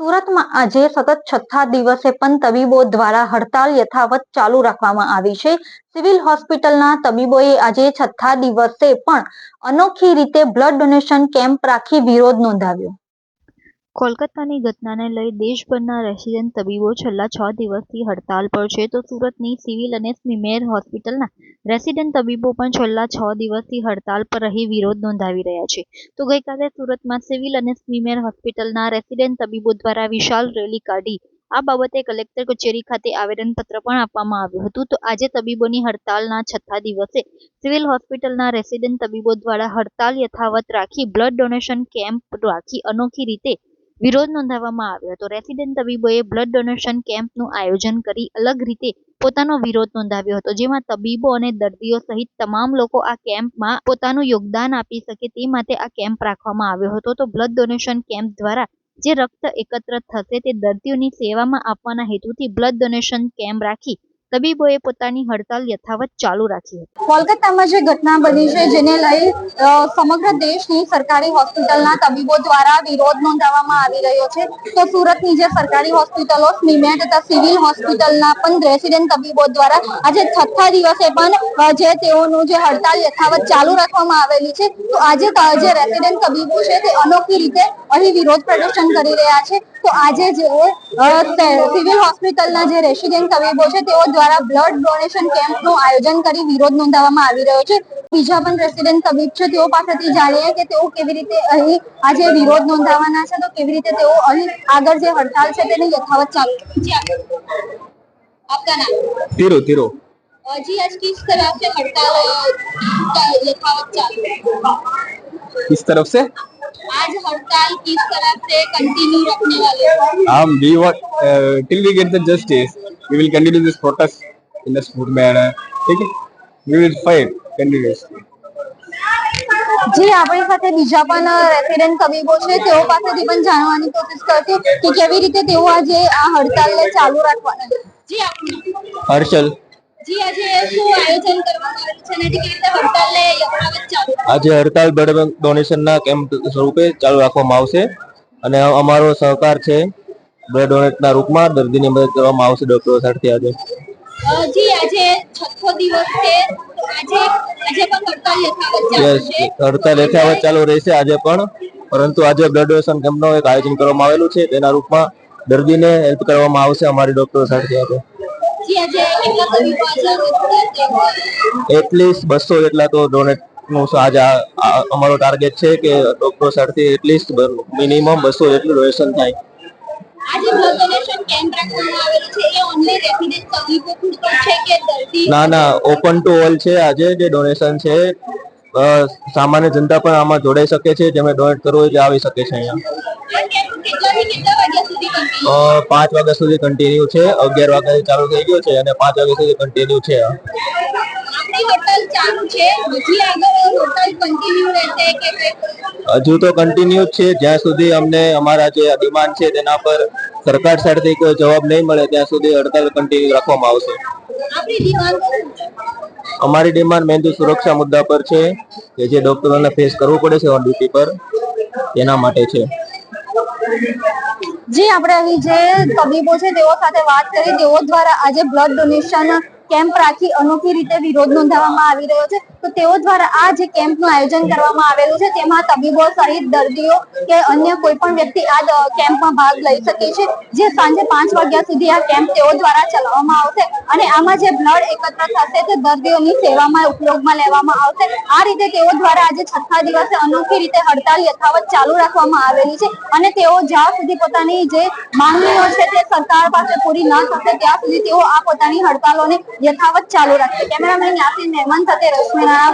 સુરતમાં આજે સતત છઠ્ઠા દિવસે પણ તબીબો દ્વારા હડતાલ યથાવત ચાલુ રાખવામાં આવી છે. સિવિલ હોસ્પિટલના તબીબોએ આજે છઠ્ઠા દિવસે પણ અનોખી રીતે બ્લડ ડોનેશન કેમ્પ રાખી વિરોધ નોંધાવ્યો. કોલકાતાની ઘટનાને લઈ દેશભરના રેસિડેન્ટ તબીબો છેલ્લા છ દિવસથી હડતાલ પર છે. તો સુરતની સિવિલ અને સ્મીમેર હોસ્પિટલના રેસિડેન્ટ તબીબો પણ છેલ્લા છ દિવસથી હડતાલ પર રહી વિરોધ નોંધાવી રહ્યા છે. તો ગઈકાલે સુરતમાં સિવિલ અને સ્મીમેર હોસ્પિટલના રેસિડેન્ટ તબીબો દ્વારા વિશાળ રેલી કાઢી આ બાબતે કલેક્ટર કચેરી ખાતે આવેદનપત્ર પણ આપવામાં આવ્યું હતું. તો આજે તબીબોની હડતાલના છઠ્ઠા દિવસે સિવિલ હોસ્પિટલના રેસિડેન્ટ તબીબો દ્વારા હડતાલ યથાવત રાખી બ્લડ ડોનેશન કેમ્પ રાખી અનોખી રીતે વિરોધ નોંધાવવામાં આવ્યો હતો. રેસિડેન્ટ તબીબોએ બ્લડ ડોનેશન કેમ્પનું આયોજન કરી અલગ રીતે પોતાનો વિરોધ નોંધાવ્યો હતો, જેમાં તબીબો અને દર્દીઓ સહિત તમામ લોકો આ કેમ્પમાં પોતાનું યોગદાન આપી શકે તે માટે આ કેમ્પ રાખવામાં આવ્યો હતો. તો બ્લડ ડોનેશન કેમ્પ દ્વારા જે રક્ત એકત્ર થશે તે દર્દીઓની સેવામાં આપવાના હેતુથી બ્લડ ડોનેશન કેમ્પ રાખી તબીબોએ પોતાની હડતાલ યથાવત ચાલુ રાખી હતી. કોલકાતામાં જે ઘટના બની છે, જેને લઈ સમગ્ર દેશની સરકારી હોસ્પિટલના તબીબો દ્વારા વિરોધ નોંધાવવામાં આવી રહ્યો છે. તો સુરતની જે સરકારી હોસ્પિટલો સ્મીમેટ તથા સિવિલ હોસ્પિટલના પણ રેસિડેન્ટ તબીબો દ્વારા આજે છઠ્ઠા દિવસે પણ જે તેઓનું જે હડતાલ યથાવત ચાલુ રાખવામાં આવેલી છે. તો આજે જે રેસિડેન્ટ તબીબો છે, તે અનોખી રીતે અહીં વિરોધ પ્રદર્શન કરી રહ્યા છે. તો આજે જે અ, તે- સિવિલ હોસ્પિટલના જે રેસિડેન્ટ તબીબો છે તેઓ દ્વારા બ્લડ ડોનેશન કેમ્પનું આયોજન કરી વિરોધ નોંધાવવામાં આવી રહ્યો છે બીજા પણ રેસિડેન્ટ તબીબ છે તેઓ પાસેથી જાણીએ કે તેઓ કેવી રીતે અહીં આજે વિરોધ નોંધાવવાના છે તો કેવી રીતે તેઓ અહીં આગળ જે હડતાલ છે તેને યથાવત ચાલુ જી आप- आपका नाम तीरो तीरो अ, जी आज किस तरह से हड़ताल अ, यथावत चालू है किस तरफ से आज हड़ताल किस तरह से कंटिन्यू रखने वाले हैं हम we want uh, till we get the justice we will continue this protest in the smooth manner ठीक है we will fight continuously જી આપણી સાથે બીજા પણ રેસિડેન્ટ તબીબો છે તેઓ પાસેથી પણ જાણવાની કોશિશ કરશું કે કેવી રીતે તેઓ આજે આ હડતાલને ચાલુ રાખવાના છે. જી આપનું હર્ષલ જી આજે હડતાલ બ્લડ ડોનેશનના કેમ્પ સ્વરૂપે ચાલુ રાખવામાં આવશે અને અમારો સહકાર છે બ્લડ ડોનેટના રૂપમાં દર્દીની મદદ કરવામાં આવશે ડોક્ટરો સાથે આજે. જી આજે છઠ્ઠો દિવસ છે. આજે આજે પણ હડતાલ યથાવત ચાલુ હડતાલ યથાવત ચાલુ રહેશે આજે પણ. પરંતુ આજે બ્લડ ડોનેશન કેમ્પનું એક આયોજન કરવામાં આવેલું છે. તેના રૂપમાં દર્દીને હેલ્પ કરવામાં આવશે અમારી ડોક્ટરો સાથે આજે. એટલીસ્ટ બસો જેટલા તો ડોનેટનું આજ અમારો ટાર્ગેટ છે કે ડોક્ટરો સાથે એટલીસ્ટ મિનિમમ બસો જેટલું ડોનેશન થાય. ના ના ઓપન ટુ ઓલ છે આજે જે ડોનેશન છે. સામાન્ય જનતા પણ આમાં જોડાઈ શકે છે જેમને ડોનેટ કરવું હોય તે આવી શકે છે અહીંયા. પાંચ વાગ્યા સુધી કન્ટિન્યુ છે અગિયાર વાગ્યાથી ચાલુ થઈ ગયો છે અને પાંચ વાગ્યા સુધી કન્ટિન્યુ છે. હજી તો કન્ટિન્યુ છે જ્યાં સુધી અમને અમારા જે ડિમાન્ડ છે તેના પર સરકાર સાઈડથી કોઈ જવાબ નહીં મળે ત્યાં સુધી હડતાલ કન્ટિન્યુ રાખવામાં આવશે. અમારી ડિમાન્ડ મેન તો સુરક્ષા મુદ્દા પર છે કે જે ડોક્ટરોને ફેસ કરવું પડે છે ઓન ડ્યુટી પર તેના માટે છે. જે, આપણે આવી જે તબીબો છે, તેઓ સાથે વાત કરી. તેઓ દ્વારા આજે બ્લડ ડોનેશન કેમ્પ રાખી અનોખી રીતે વિરોધ નોંધાવવામાં આવી રહ્યો છે. તો તેઓ દ્વારા આ જે કેમ્પનું આયોજન કરવામાં આવેલું છે, તેમાં તબીબો સહિત દર્દીઓ કે અન્ય કોઈ પણ વ્યક્તિ આ કેમ્પમાં ભાગ લઈ શકે છે, જે સાંજે પાંચ વાગ્યા સુધી આ કેમ્પ તેઓ દ્વારા ચલાવવામાં આવશે અને આમાં જે બ્લડ એકત્ર થશે તે દર્દીઓની સેવામાં, ઉપયોગમાં લેવામાં આવશે. આ રીતે તેઓ દ્વારા આજે છઠ્ઠા દિવસે અનોખી રીતે હડતાલ યથાવત ચાલુ રાખવામાં આવેલી છે અને તેઓ જ્યાં સુધી પોતાની જે માંગણીઓ છે તે સરકાર પાસે પૂરી ન થશે, ત્યાં સુધી તેઓ આ પોતાની હડતાલોને યથાવત ચાલુ રાખશે. કેમેરામેન યાસીન મહેમાન સાથે રશ્મિ হ্যাঁ